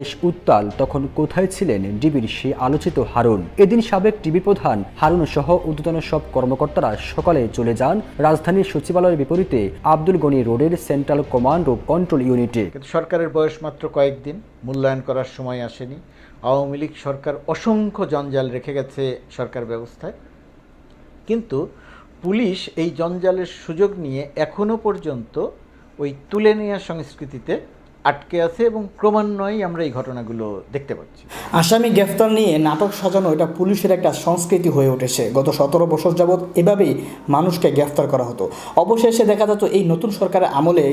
বেশ উত্তাল, তখন কোথায় ছিলেন ডিবির সেই আলোচিত হারুন? এদিন সাবেক ডিবি প্রধান হারুন সহ ঊর্ধ্বতন সব কর্মকর্তারা সকালে চলে যান রাজধানীর সচিবালয়ের বিপরীতে আব্দুল গনি রোডের সেন্ট্রাল কমান্ড ও কন্ট্রোল ইউনিটে। সরকারের বয়স মাত্র কয়েকদিন, মূল্যায়ন করার সময় আসেনি। আওয়ামী লীগ সরকার অসংখ্য জঞ্জাল রেখে গেছে সরকার ব্যবস্থায়। কিন্তু পুলিশ এই জঞ্জালের সুযোগ নিয়ে এখনও পর্যন্ত ওই তুলে নেওয়া সংস্কৃতিতে আটকে আছে এবং ক্রমান্বয়েই আমরা এই ঘটনাগুলো দেখতে পাচ্ছি। আসামি গ্রেফতার নিয়ে নাটক সাজানো এটা পুলিশের একটা সংস্কৃতি হয়ে উঠেছে। গত সতেরো বছর যাবৎ এভাবেই মানুষকে গ্রেফতার করা হতো। অবশেষে দেখা যেত এই নতুন সরকারের আমলে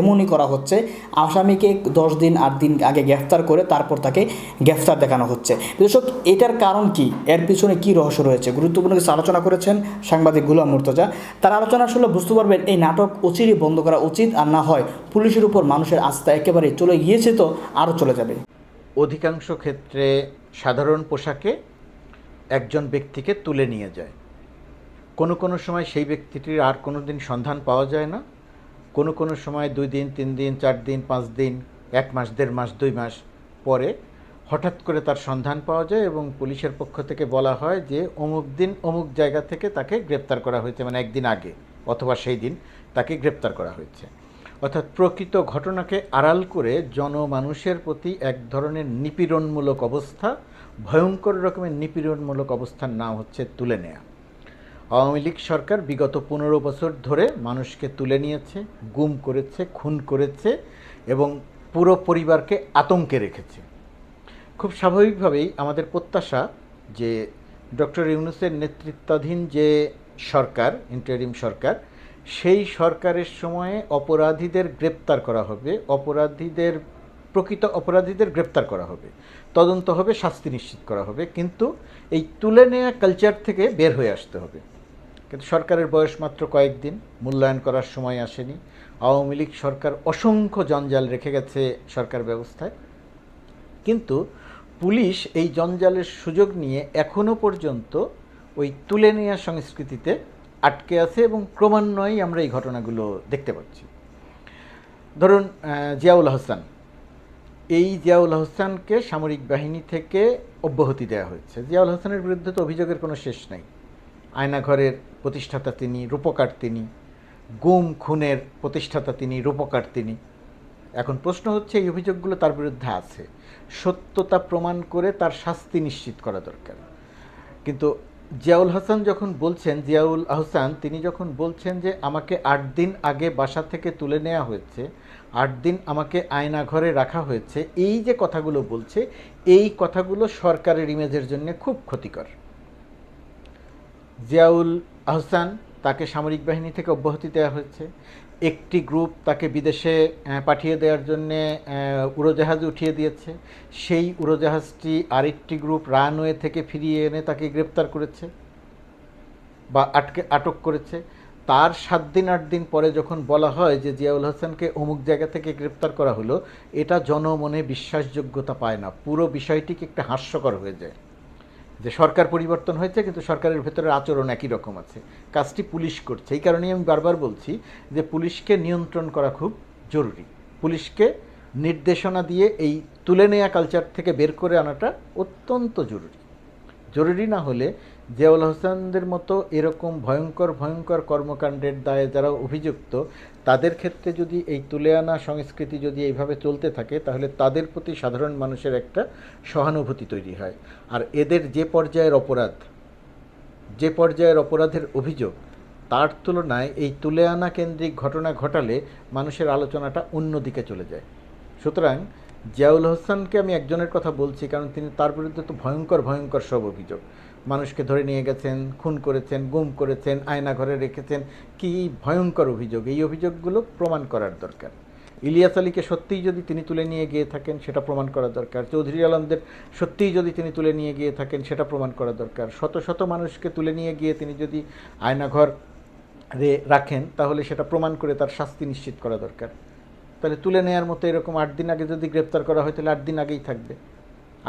এমনই করা হচ্ছে, আসামিকে দশ দিন আট দিন আগে গ্রেফতার করে তারপর তাকে গ্রেফতার দেখানো হচ্ছে। দর্শক, এটার কারণ কি? এর পিছনে কি রহস্য রয়েছে? গুরুত্বপূর্ণ কিছু আলোচনা করেছেন সাংবাদিক গুলাম মুর্তজা। তার আলোচনা আসলে বুঝতে পারবেন, এই নাটক অচিরই বন্ধ করা উচিত আর না হয় পুলিশের উপর মানুষের আস্থা একেবারে চলে গিয়েছে তো আরও চলে যাবে। অধিকাংশ ক্ষেত্রে সাধারণ পোশাকে একজন ব্যক্তিকে তুলে নিয়ে যায়। কোনো কোনো সময় সেই ব্যক্তিটির আর কোনো দিন সন্ধান পাওয়া যায় না। কোনো কোনো সময় দুই দিন, তিন দিন, চার দিন, পাঁচ দিন, এক মাস, দেড় মাস, দুই মাস পরে হঠাৎ করে তার সন্ধান পাওয়া যায় এবং পুলিশের পক্ষ থেকে বলা হয় যে অমুক দিন অমুক জায়গা থেকে তাকে গ্রেপ্তার করা হয়েছে মানে একদিন আগে অথবা সেই দিন তাকে গ্রেপ্তার করা হয়েছে। অর্থাৎ প্রকৃত ঘটনাকে আড়াল করে জনমানুষের প্রতি এক ধরনের নিপীড়নমূলক অবস্থা, ভয়ঙ্কর রকমের নিপীড়নমূলক অবস্থার নাম হচ্ছে তুলে নেয়া। আওয়ামী লীগ সরকার বিগত পনেরো বছর ধরে মানুষকে তুলে নিয়েছে, গুম করেছে, খুন করেছে এবং পুরো পরিবারকে আতঙ্কে রেখেছে। খুব স্বাভাবিকভাবেই আমাদের প্রত্যাশা যে ডক্টর ইউনুসের নেতৃত্বাধীন যে সরকার ইন্টারিম সরকার সেই সরকারের সময়ে অপরাধীদের গ্রেপ্তার করা হবে, অপরাধীদের, প্রকৃত অপরাধীদের গ্রেপ্তার করা হবে। তদন্ত হবে, শাস্তি নিশ্চিত করা হবে, কিন্তু এই তুলে নেয়া কালচার থেকে বের হয়ে আসতে হবে। কিন্তু সরকারের বয়স মাত্র কয়েকদিন, মূল্যায়ন করার সময় আসেনি। আওয়ামী লীগ সরকার অসংখ্য জঞ্জাল রেখে গেছে সরকার ব্যবস্থায়। কিন্তু পুলিশ এই জঞ্জালের সুযোগ নিয়ে এখনও পর্যন্ত ওই তুলে নেয়া সংস্কৃতিতে আটকে আছে এবং ক্রমান্বয়েই আমরা এই ঘটনাগুলো দেখতে পাচ্ছি। ধরুন জিয়াউল হাসান। এই জিয়াউল হাসানকে সামরিক বাহিনী থেকে অব্যাহতি দেওয়া হয়েছে। জিয়াউল হাসানের বিরুদ্ধে তো অভিযোগের কোনো শেষ নাই। আয়নাঘরের প্রতিষ্ঠাতা তিনি, রূপকার তিনি। গুম, খুনের প্রতিষ্ঠাতা তিনি, রূপকার তিনি। এখন প্রশ্ন হচ্ছে, এই অভিযোগগুলো তার বিরুদ্ধে আছে। সত্যতা প্রমাণ করে তার শাস্তি নিশ্চিত করা দরকার। কিন্তু জিয়াউল হাসান যখন বলছেন, জিয়াউল আহসান তিনি যখন বলছেন যে আমাকে আট দিন আগে বাসা থেকে তুলে নেওয়া হয়েছে, আট দিন আমাকে আয়না ঘরে রাখা হয়েছে, এই যে কথাগুলো বলছে, এই কথাগুলো সরকারের ইমেজের জন্য খুব ক্ষতিকর। জিয়াউল আহসান তাকে সামরিক বাহিনী থেকে অব্যাহতি দেওয়া হয়েছে একটি গ্রুপ তাকে বিদেশে পাঠিয়ে দেওয়ার জন্যে উড়োজাহাজ উঠিয়ে দিয়েছে। সেই উড়োজাহাজটি আরেকটি গ্রুপ রানওয়ে থেকে ফিরিয়ে এনে তাকে গ্রেপ্তার করেছে বা আটকে, আটক করেছে। তার সাত দিন, আট দিন পরে যখন বলা হয় যে জিয়াউল হাসানকে অমুক জায়গা থেকে গ্রেপ্তার করা হলো, এটা জনমনে বিশ্বাসযোগ্যতা পায় না। পুরো বিষয়টিকে একটা হাস্যকর হয়ে যায়। যে সরকার পরিবর্তন হয়েছে, কিন্তু সরকারের ভেতরের আচরণ একই রকম আছে। কাজটি পুলিশ করছে। এই কারণেই আমি বারবার বলছি যে পুলিশকে নিয়ন্ত্রণ করা খুব জরুরি। পুলিশকে নির্দেশনা দিয়ে এই তুলে নেয়া কালচার থেকে বের করে আনাটা অত্যন্ত জরুরি। জরুরি না হলে জিয়াউল হোসেনদের মতো এরকম ভয়ঙ্কর ভয়ঙ্কর কর্মকাণ্ডের দায়ে যারা অভিযুক্ত, তাদের ক্ষেত্রে যদি এই তুলে আনা সংস্কৃতি যদি এইভাবে চলতে থাকে, তাহলে তাদের প্রতি সাধারণ মানুষের একটা সহানুভূতি তৈরি হয়। আর এদের যে পর্যায়ের অপরাধ, যে পর্যায়ের অপরাধের অভিযোগ, তার তুলনায় এই তুলে আনা কেন্দ্রিক ঘটনা ঘটালে মানুষের আলোচনাটা অন্যদিকে চলে যায়। সুতরাং জিয়াউল হোসেনকে আমি একজনের কথা বলছি, কারণ তিনি তার বিরুদ্ধে তো ভয়ঙ্কর ভয়ঙ্কর সব অভিযোগ। মানুষকে ধরে নিয়ে গেছেন, খুন করেছেন, গুম করেছেন, আয়না ঘরে রেখেছেন। কি ভয়ঙ্কর অভিযোগ! এই অভিযোগগুলো প্রমাণ করার দরকার। ইলিয়াস আলীকে সত্যিই যদি তিনি তুলে নিয়ে গিয়ে থাকেন, সেটা প্রমাণ করা দরকার। চৌধুরী আলমদের সত্যিই যদি তিনি তুলে নিয়ে গিয়ে থাকেন, সেটা প্রমাণ করা দরকার। শত শত মানুষকে তুলে নিয়ে গিয়ে তিনি যদি আয়নাঘর রাখেন, তাহলে সেটা প্রমাণ করে তার শাস্তি নিশ্চিত করা দরকার। তাহলে তুলে নেওয়ার মতো এরকম আট দিন আগে যদি গ্রেপ্তার করা হয়, তাহলে আট দিন আগেই থাকবে।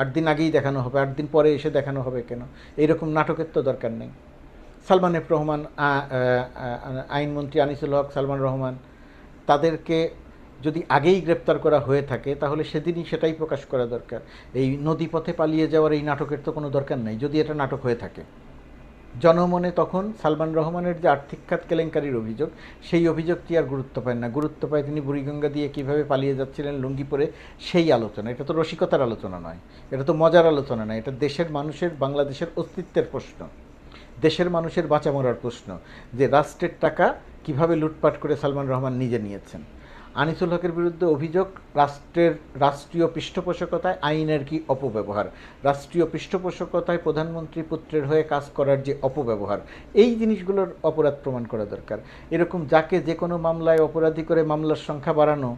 আট দিন আগেই দেখানো হবে, আট দিন পরে এসে দেখানো হবে কেন? এইরকম নাটকের তো দরকার নেই। সালমান এফ রহমান আইনমন্ত্রী আনিসুল হক, সালমান রহমান, তাদেরকে যদি আগেই গ্রেপ্তার করা হয়ে থাকে, তাহলে সেদিনই সেটাই প্রকাশ করা দরকার। এই নদীপথে পালিয়ে যাওয়ার এই নাটকের তো কোনো দরকার নেই, যদি এটা নাটক হয়ে থাকে। জনমনে তখন সালমান রহমানের যে আর্থিক খাত কেলেঙ্কারির অভিযোগ, সেই অভিযোগটি আর গুরুত্ব পায় না। গুরুত্ব পায় তিনি বুড়িগঙ্গা দিয়ে কীভাবে পালিয়ে যাচ্ছিলেন লুঙ্গি পরে সেই আলোচনা। এটা তো রসিকতার আলোচনা নয়। এটা তো মজার আলোচনা নয়। এটা দেশের মানুষের, বাংলাদেশের অস্তিত্বের প্রশ্ন। দেশের মানুষের বাঁচা মরার প্রশ্ন যে রাষ্ট্রের টাকা কীভাবে লুটপাট করে সালমান রহমান নিজে নিয়েছেন। আনিসুল হকের বিরুদ্ধে অভিযোগ, রাষ্ট্রের রাষ্ট্রীয় পৃষ্ঠপোষকতায় আইনের কি অপব্যবহার? রাষ্ট্রীয় পৃষ্ঠপোষকতায় প্রধানমন্ত্রী পুত্রের হয়ে কাজ করার যে অপব্যবহার, এই জিনিসগুলোর অপরাধ প্রমাণ করা দরকার। এরকম যাকে যে কোনো মামলায় অপরাধী করে মামলার সংখ্যা বাড়ানো,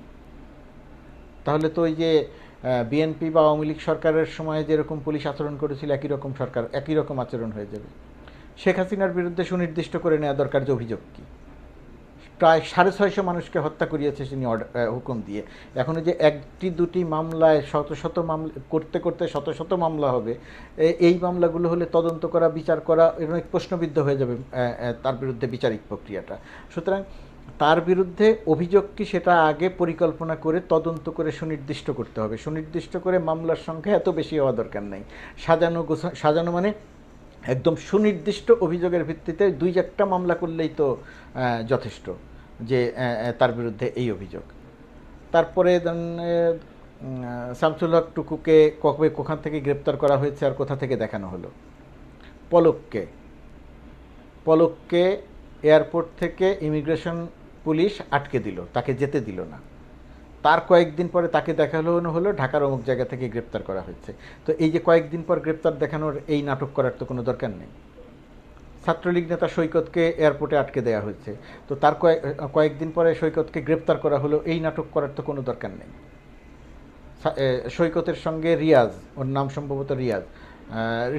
তাহলে তো ওই যে বিএনপি বা আওয়ামী লীগ সরকারের সময় যেরকম পুলিশ আচরণ করেছিল, একই রকম সরকার, একই রকম আচরণ হয়ে যাবে। শেখ হাসিনার বিরুদ্ধে সুনির্দিষ্ট করে নেওয়া দরকার যে অভিযোগ কী? প্রায় সাড়ে ছয়শো মানুষকে হত্যা করিয়েছে তিনি হুকুম দিয়ে। এখন যে একটি দুটি মামলায় শত শত মামলা, করতে করতে শত শত মামলা হবে এই মামলাগুলো হলে তদন্ত করা, বিচার করা অনেক প্রশ্নবিদ্ধ হয়ে যাবে তার বিরুদ্ধে বিচারিক প্রক্রিয়াটা। সুতরাং তার বিরুদ্ধে অভিযোগ কি সেটা আগে পরিকল্পনা করে তদন্ত করে সুনির্দিষ্ট করতে হবে। সুনির্দিষ্ট করে মামলার সংখ্যা এত বেশি হওয়া দরকার নেই। সাজানো সাজানো মানে একদম সুনির্দিষ্ট অভিযোগের ভিত্তিতে দুই একটা মামলা করলেই তো যথেষ্ট। যে তার বিরুদ্ধে এই অভিযোগ। তারপরে শামসুল হক টুকুকে কবে, কোখান থেকে গ্রেপ্তার করা হয়েছে আর কোথা থেকে দেখানো হলো? পলককে। পলককে এয়ারপোর্ট থেকে ইমিগ্রেশন পুলিশ আটকে দিল, তাকে যেতে দিল না। তার কয়েকদিন পরে তাকে দেখানো হলো, ঢাকার অমুক জায়গা থেকে গ্রেপ্তার করা হয়েছে। তো এই যে কয়েকদিন পর গ্রেপ্তার দেখানোর এই নাটক করার তো কোনো দরকার নেই। ছাত্রলীগ নেতা সৈকতকে এয়ারপোর্টে আটকে দেওয়া হয়েছে। তো তার কয়েক কয়েকদিন পরে সৈকতকে গ্রেপ্তার করা হলো। এই নাটক করার তো কোনো দরকার নেই। সৈকতের সঙ্গে রিয়াজ, ওর নাম সম্ভবত রিয়াজ।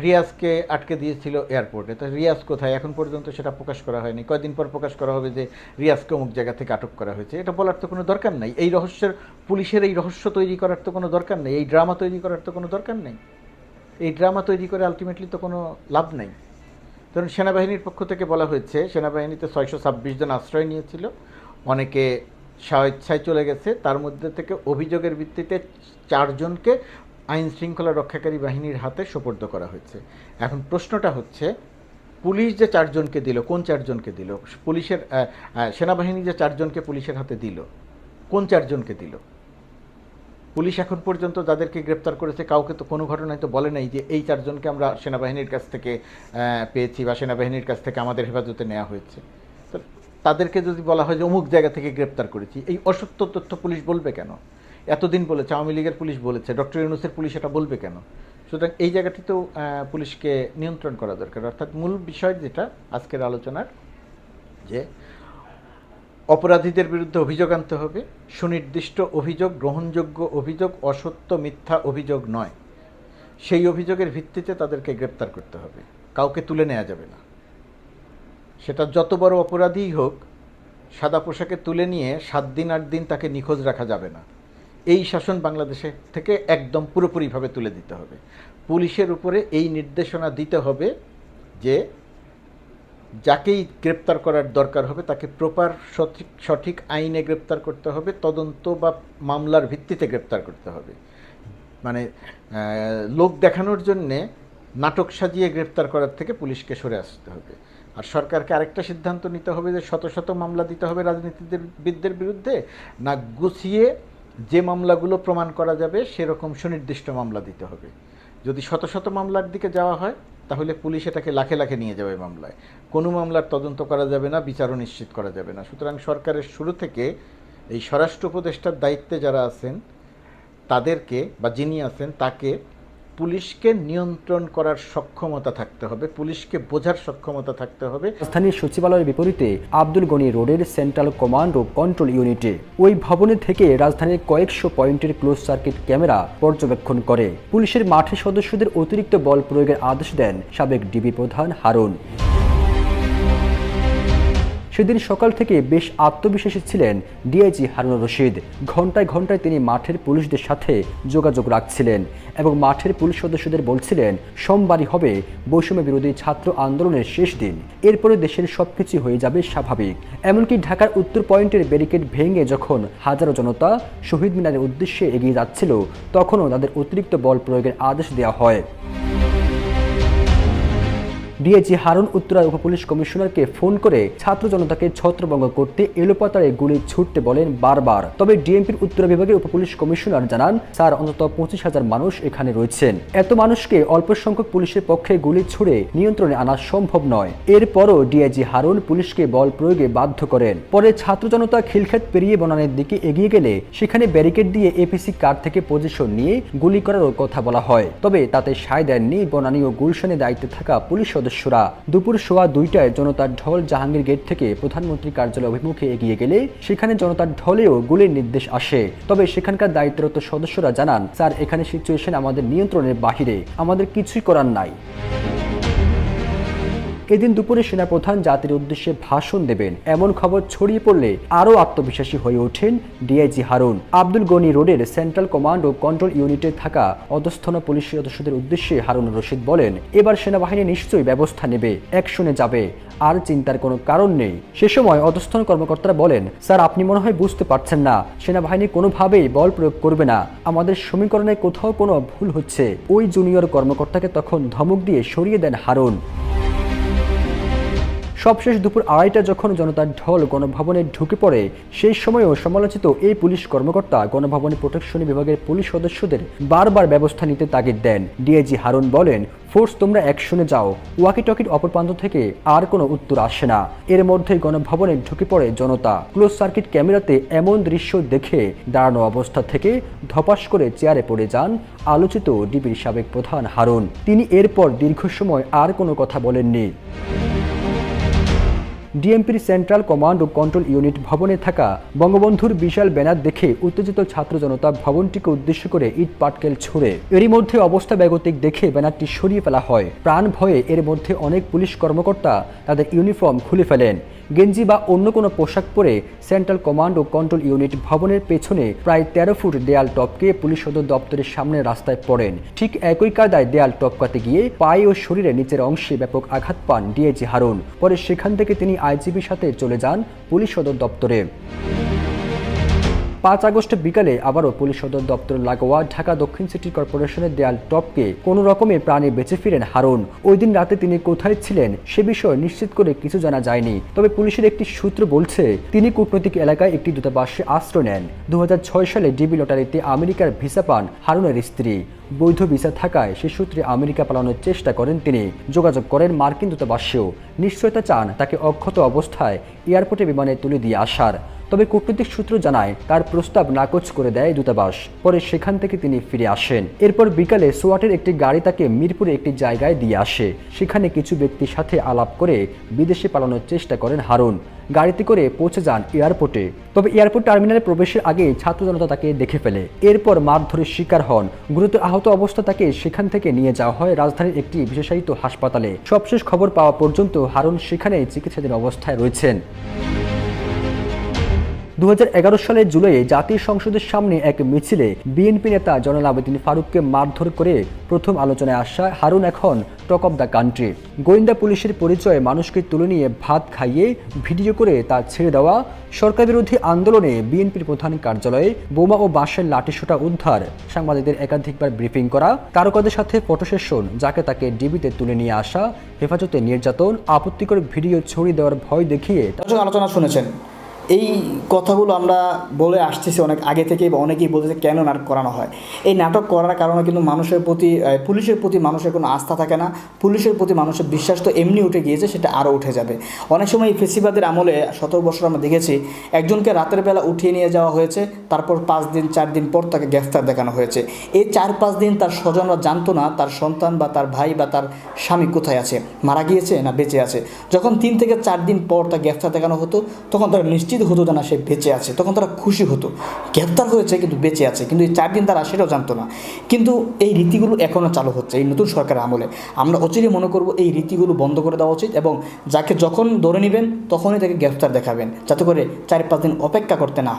রিয়াজকে আটকে দিয়েছিল এয়ারপোর্টে। তো রিয়াজ কোথায়? এখন পর্যন্ত সেটা প্রকাশ করা হয়নি। কয়দিন পর প্রকাশ করা হবে যে রিয়াজকে অমুক জায়গা থেকে আটক করা হয়েছে। এটা বলার তো কোনো দরকার নেই। এই রহস্যের, পুলিশের এই রহস্য তৈরি করার তো কোনো দরকার নেই। এই ড্রামা তৈরি করার তো কোনো দরকার নেই। এই ড্রামা তৈরি করে আলটিমেটলি তো কোনো লাভ নেই। ধরুন, সেনাবাহিনীর পক্ষ থেকে বলা হয়েছে, সেনাবাহিনীতে ছয়শো ছাব্বিশ জন আশ্রয় নিয়েছিল। অনেকে স্বেচ্ছায় চলে গেছে। তার মধ্যে থেকে অভিযোগের ভিত্তিতে চারজনকে আইন শৃঙ্খলা রক্ষাকারী বাহিনীর হাতে সোপর্দ করা হয়েছে। এখন প্রশ্নটা হচ্ছে, পুলিশ যে চারজনকে দিল, কোন চারজনকে দিল? পুলিশের সেনাবাহিনী যে চারজনকে পুলিশের হাতে দিল, কোন চারজনকে দিল? পুলিশ এখন পর্যন্ত যাদেরকে গ্রেপ্তার করেছে কাউকে তো কোনো ঘটনায় তো বলে নাই যে এই চারজনকে আমরা সেনাবাহিনীর কাছ থেকে পেয়েছি বা সেনাবাহিনীর কাছ থেকে আমাদের হেফাজতে নেওয়া হয়েছে। তো তাদেরকে যদি বলা হয় যে অমুক জায়গা থেকে গ্রেপ্তার করেছি এই অসত্য তথ্য পুলিশ বলবে কেন? এতদিন বলেছে আওয়ামী লীগের পুলিশ বলেছে ডক্টর ইউনুসের পুলিশ এটা বলবে কেন? সুতরাং এই জায়গাটিতেও আহ, পুলিশকে নিয়ন্ত্রণ করা দরকার। অর্থাৎ মূল বিষয় যেটা আজকের আলোচনার যে অপরাধীদের বিরুদ্ধে অভিযোগ আনতে হবে। সুনির্দিষ্ট অভিযোগ, গ্রহণযোগ্য অভিযোগ, অসত্য, মিথ্যা অভিযোগ নয়। সেই অভিযোগের ভিত্তিতে তাদেরকে গ্রেপ্তার করতে হবে। কাউকে তুলে নেওয়া যাবে না। সেটা যত বড় অপরাধীই হোক, সাদা পোশাকে তুলে নিয়ে সাত দিন, আট দিন তাকে নিখোঁজ রাখা যাবে না। এই শাসন বাংলাদেশে থেকে একদম পুরোপুরিভাবে তুলে দিতে হবে। পুলিশের উপরে এই নির্দেশনা দিতে হবে যে যাকেই গ্রেপ্তার করার দরকার হবে, তাকে প্রপার, সঠিক সঠিক আইনে গ্রেপ্তার করতে হবে, তদন্ত বা মামলার ভিত্তিতে গ্রেপ্তার করতে হবে। মানে লোক দেখানোর জন্যে নাটক সাজিয়ে গ্রেপ্তার করার থেকে পুলিশকে সরে আসতে হবে। আর সরকারকে আরেকটা সিদ্ধান্ত নিতে হবে যে শত শত মামলা দিতে হবে রাজনীতিবিদদের বিরুদ্ধে, না গুছিয়ে যে মামলাগুলো প্রমাণ করা যাবে, সেরকম সুনির্দিষ্ট মামলা দিতে হবে। যদি শত শত মামলার দিকে যাওয়া হয় তাহলে পুলিশ এটাকে লাখে লাখে নিয়ে যাবে মামলায়। কোনো মামলার তদন্ত করা যাবে না, বিচারও নিশ্চিত করা যাবে না। সুতরাং সরকারের শুরু থেকে এই স্বরাষ্ট্র উপদেষ্টার দায়িত্বে যারা আছেন, তাদেরকে বা যিনি আছেন, তাকে পুলিশকে নিয়ন্ত্রণ করার সক্ষমতা থাকতে হবে, পুলিশকে বোঝার সক্ষমতা থাকতে হবে। স্থানীয় সচিবালয়ের বিপরীতে আব্দুল গনি রোডের সেন্ট্রাল কমান্ড ও কন্ট্রোল ইউনিটে ওই ভবনে থেকে রাজধানীর কয়েকশো পয়েন্টের ক্লোজ সার্কিট ক্যামেরা পর্যবেক্ষণ করে। পুলিশের মাঠে সদস্যদের অতিরিক্ত বল প্রয়োগের আদেশ দেন সাবেক ডিবি প্রধান হারুন। সেদিন সকাল থেকে বেশ আত্মবিশ্বাসী ছিলেন ডিআইজি হারুন রশিদ। ঘন্টায় ঘন্টায় তিনি মাঠের পুলিশদের সাথে যোগাযোগ রাখছিলেন এবং মাঠের পুলিশ সদস্যদের বলছিলেন, সোমবারই হবে বৈষম্য বিরোধী ছাত্র আন্দোলনের শেষ দিন। এরপরে দেশের সবকিছু হয়ে যাবে স্বাভাবিক। এমনকি ঢাকার উত্তর পয়েন্টের ব্যারিকেড ভেঙে যখন হাজারো জনতা শহীদ মিনারের উদ্দেশ্যে এগিয়ে যাচ্ছিল, তখনও তাদের অতিরিক্ত বল প্রয়োগের আদেশ দেওয়া হয়। ডিএজি হারুন উত্তরা উপপুলিশ কমিশনারকে ফোন করে ছাত্র জনতাকে ছত্রভঙ্গ করতে এলোপাতারে গুলি ছুটতে বলেন বারবার। তবে ডিএমপির উত্তরা বিভাগের উপপুলিশ কমিশনার জানান, স্যার, অন্তত পঁচিশ হাজার মানুষ এখানে রয়েছেন। এত মানুষকে অল্প সংখ্যক পুলিশের পক্ষে গুলি ছুড়ে নিয়ন্ত্রণে আনা সম্ভব নয়। এরপরও ডিআইজি হারুন পুলিশকে বল প্রয়োগে বাধ্য করেন। পরে ছাত্র জনতা খিলক্ষেত পেরিয়ে বনানের দিকে এগিয়ে গেলে সেখানে ব্যারিকেড দিয়ে এপিসি কার থেকে পজিশন নিয়ে গুলি করারও কথা বলা হয়। তবে তাতে সায় দেননি বনানী ও গুলশানে দায়িত্বে থাকা পুলিশ সদস্যরা। দুপুর সোয়া দুইটায় জনতার ঢল জাহাঙ্গীর গেট থেকে প্রধানমন্ত্রী কার্যালয় অভিমুখে এগিয়ে গেলে সেখানে জনতার ঢলেও গুলির নির্দেশ আসে। তবে সেখানকার দায়িত্বরত সদস্যরা জানান, স্যার, এখানে সিচুয়েশন আমাদের নিয়ন্ত্রণের বাহিরে। আমাদের কিছুই করার নাই। এদিন দুপুরে সেনাপ্রধান জাতির উদ্দেশ্যে ভাষণ দেবেন। এমন খবর ছড়িয়ে পড়লে আরও আত্মবিশ্বাসী হয়ে ওঠেন ডিআইজি হারুন। আব্দুল গনি রোডের সেন্ট্রাল কমান্ড ও কন্ট্রোল ইউনিটে থাকা অধস্থন পুলিশ সদস্যদের উদ্দেশ্যে হারুন রশিদ বলেন, এবার সেনাবাহিনী নিশ্চয়ই ব্যবস্থা নেবে অ্যাকশনে যাবে। আর চিন্তার কোনো কারণ নেই। সে সময় অধস্থন কর্মকর্তারা বলেন, স্যার, আপনি মনে হয় বুঝতে পারছেন না। সেনাবাহিনী কোনোভাবেই বল প্রয়োগ করবে না। আমাদের সমীকরণে কোথাও কোনো ভুল হচ্ছে। ওই জুনিয়র কর্মকর্তাকে তখন ধমক দিয়ে সরিয়ে দেন হারুন। সবশেষ দুপুর আড়াইটা যখন জনতার ঢল গণভবনে ঢুকে পড়ে, সেই সময়ও সমালোচিত এই পুলিশ কর্মকর্তা গণভবনে প্রোটেকশন বিভাগের পুলিশ সদস্যদের বারবার ব্যবস্থা নিতে তাগিদ দেন। ডিআইজি হারুন বলেন, ফোর্স, তোমরা অ্যাকশনে যাও। ওয়াকি টকির অপর প্রান্ত থেকে আর কোনো উত্তর আসে না। এর মধ্যে গণভবনে ঢুকে পড়ে জনতা। ক্লোজ সার্কিট ক্যামেরাতে এমন দৃশ্য দেখে দাঁড়ানো অবস্থা থেকে ধপাস করে চেয়ারে পড়ে যান আলোচিত ডিবির সাবেক প্রধান হারুন। তিনি এরপর দীর্ঘ সময় আর কোনো কথা বলেননি। ডিএমপির সেন্ট্রাল কমান্ড ও কন্ট্রোল ইউনিট ভবনে থাকা বঙ্গবন্ধুর বিশাল ব্যানার দেখে উত্তেজিত ছাত্র জনতা ভবনটিকে উদ্দেশ্য করে ইট পাটকেল ছুড়ে। এরই মধ্যে অবস্থা ব্যাগতিক দেখে ব্যানারটি সরিয়ে ফেলা হয়। প্রাণ ভয়ে এর মধ্যে অনেক পুলিশ কর্মকর্তা তাদের ইউনিফর্ম খুলে ফেলেন। গেঞ্জি বা অন্য কোনো পোশাক পরে সেন্ট্রাল কমান্ড ও কন্ট্রোল ইউনিট ভবনের পেছনে প্রায় তেরো ফুট দেয়াল টপকে পুলিশ সদর দপ্তরের সামনে রাস্তায় পড়েন। ঠিক একই কায়দায় দেয়াল টপকাতে গিয়ে পায়ে ও শরীরে নিচের অংশে ব্যাপক আঘাত পান ডিএজি হারুন। পরে সেখান থেকে তিনি আইজিবির সাথে চলে যান পুলিশ সদর দপ্তরে। পাঁচ আগস্ট বিকালে আবারও পুলিশ সদর দপ্তর লাগোয়া ঢাকা দক্ষিণ সিটি কর্পোরেশনের দেয়াল টপকে কোনো রকমে প্রাণে বেঁচে ফিরেন হারুন। ওই দিন রাতে তিনি কোথায় ছিলেন সে বিষয়ে নিশ্চিত করে কিছু জানা যায়নি। তবে পুলিশের একটি সূত্র বলছে, তিনি কূটনৈতিক এলাকায় একটি দূতাবাসে আশ্রয় নেন। দু হাজার ছয় সালে ডিবি লটারিতে আমেরিকার ভিসা পান হারুনের স্ত্রী। বৈধ ভিসা থাকায় সে সূত্রে আমেরিকা পালানোর চেষ্টা করেন তিনি। যোগাযোগ করেন মার্কিন দূতাবাসেও। নিশ্চয়তা চান তাকে অক্ষত অবস্থায় এয়ারপোর্টে বিমানে তুলে দিয়ে আসার। তবে কূটনৈতিক সূত্র জানায়, তার প্রস্তাব নাকচ করে দেয় দূতাবাস। পরে সেখান থেকে তিনি ফিরে আসেন। এরপর বিকালে সোয়াটের একটি গাড়ি তাকে মিরপুরে একটি জায়গায় দিয়ে আসে। সেখানে কিছু ব্যক্তির সাথে আলাপ করে বিদেশে পালানোর চেষ্টা করেন হারুন। গাড়িতে করে পৌঁছে যান এয়ারপোর্টে। তবে এয়ারপোর্ট টার্মিনালে প্রবেশের আগে ছাত্র জনতা তাকে দেখে ফেলে। এরপর মারধরের শিকার হন। গুরুতর আহত অবস্থা তাকে সেখান থেকে নিয়ে যাওয়া হয় রাজধানীর একটি বিশেষায়িত হাসপাতালে। সবশেষ খবর পাওয়া পর্যন্ত হারুন সেখানে চিকিৎসাধীন অবস্থায় রয়েছেন। দু হাজার এগারো সালের জুলাইয়ে জাতীয় সংসদের সামনে এক মিছিলে বিএনপি নেতা জনাল আবেদিন ফারুককে মারধর করে প্রথম আলোচনায় আসা হারুন এখন টক অব দ্য কান্ট্রি। গোয়েন্দা পুলিশের পরিচয়ে মানুষকে তুলে নিয়ে ভাত খাইয়ে ভিডিও করে তা ছেড়ে দেওয়া, সরকার বিরোধী আন্দোলনে বিএনপির প্রধান কার্যালয়ে বোমা ও বাঁশের লাঠিসোঁটা উদ্ধার, সাংবাদিকদের একাধিকবার ব্রিফিং করা, তারকাদের সাথে ফটো সেশন, যাকে তাকে ডিবিতে তুলে নিয়ে আসা, হেফাজতে নির্যাতন, আপত্তিকর ভিডিও ছড়িয়ে দেওয়ার ভয় দেখিয়ে আলোচনা শুনেছেন। এই কথাগুলো আমরা বলে আসতেছি অনেক আগে থেকেই বা অনেকেই বলতেছে কেন নাটক করানো হয়। এই নাটক করার কারণে কিন্তু মানুষের প্রতি পুলিশের প্রতি মানুষের কোনো আস্থা থাকে না। পুলিশের প্রতি মানুষের বিশ্বাস তো এমনি উঠে গিয়েছে, সেটা আরও উঠে যাবে। অনেক সময় এই ফেসিবাদের আমলে সতেরো বছর আমরা দেখেছি, একজনকে রাতের বেলা উঠিয়ে নিয়ে যাওয়া হয়েছে, তারপর পাঁচ দিন, চার দিন পর তাকে গ্রেফতার দেখানো হয়েছে। এই চার পাঁচ দিন তার স্বজনরা জানতো না, তার সন্তান বা তার ভাই বা তার স্বামী কোথায় আছে, মারা গিয়েছে না বেঁচে আছে। যখন তিন থেকে চার দিন পর তাকে গ্রেফতার দেখানো হতো, তখন তারা নিশ্চিত নিশ্চিত হতো না সে বেঁচে আছে। তখন তারা খুশি হতো। গ্রেপ্তার হয়েছে কিন্তু বেঁচে আছে। কিন্তু এই চার দিন তারা সেটাও জানতো না। কিন্তু এই রীতিগুলো এখনও চালু হচ্ছে এই নতুন সরকারের আমলে। আমরা অচিরে মনে করব এই রীতিগুলো বন্ধ করে দেওয়া উচিত এবং যাকে যখন ধরে নেবেন, তখনই তাকে গ্রেফতার দেখাবেন। যাতে করে চার পাঁচ দিন অপেক্ষা করতে না।